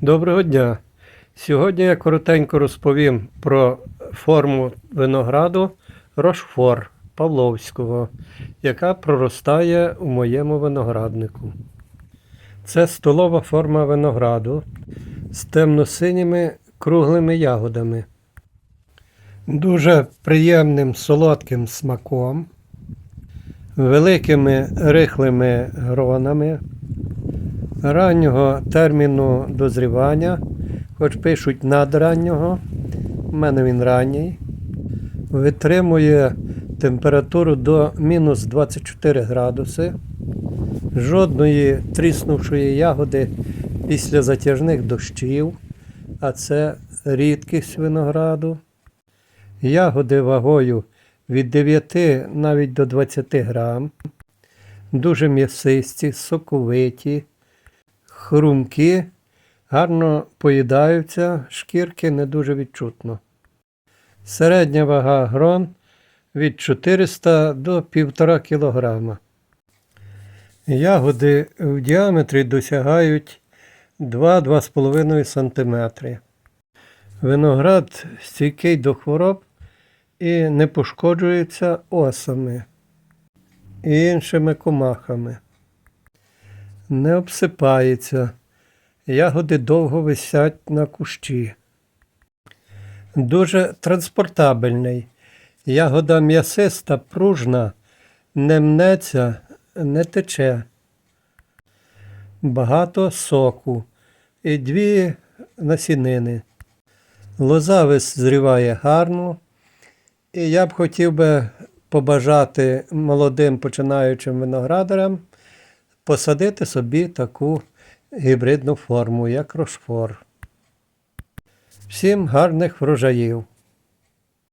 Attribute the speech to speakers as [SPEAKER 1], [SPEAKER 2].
[SPEAKER 1] Доброго дня! Сьогодні я коротенько розповім про форму винограду Рошфор Павловського, яка проростає у моєму винограднику. Це столова форма винограду з темно-синіми круглими ягодами, дуже приємним солодким смаком, великими рихлими гронами раннього терміну дозрівання, хоч пишуть надраннього, у мене він ранній, витримує температуру до мінус 24 градуси, жодної тріснувшої ягоди після затяжних дощів, а це рідкість винограду. Ягоди вагою від 9 навіть до 20 грам, дуже м'ясисті, соковиті хрумкі, гарно поїдаються, шкірки не дуже відчутно. Середня вага грон від 400 до 1,5 кг. Ягоди в діаметрі досягають 2-2,5 см. Виноград стійкий до хвороб і не пошкоджується осами і іншими комахами не обсипається. Ягоди довго висять на кущі. Дуже транспортабельний. Ягода м'ясиста, пружна, не мнеться, не тече. Багато соку і дві насінини. Лоза визріває гарно. І я б хотів би побажати молодим починаючим виноградарям посадити собі таку гібридну форму, як рошфор. Всім гарних врожаїв!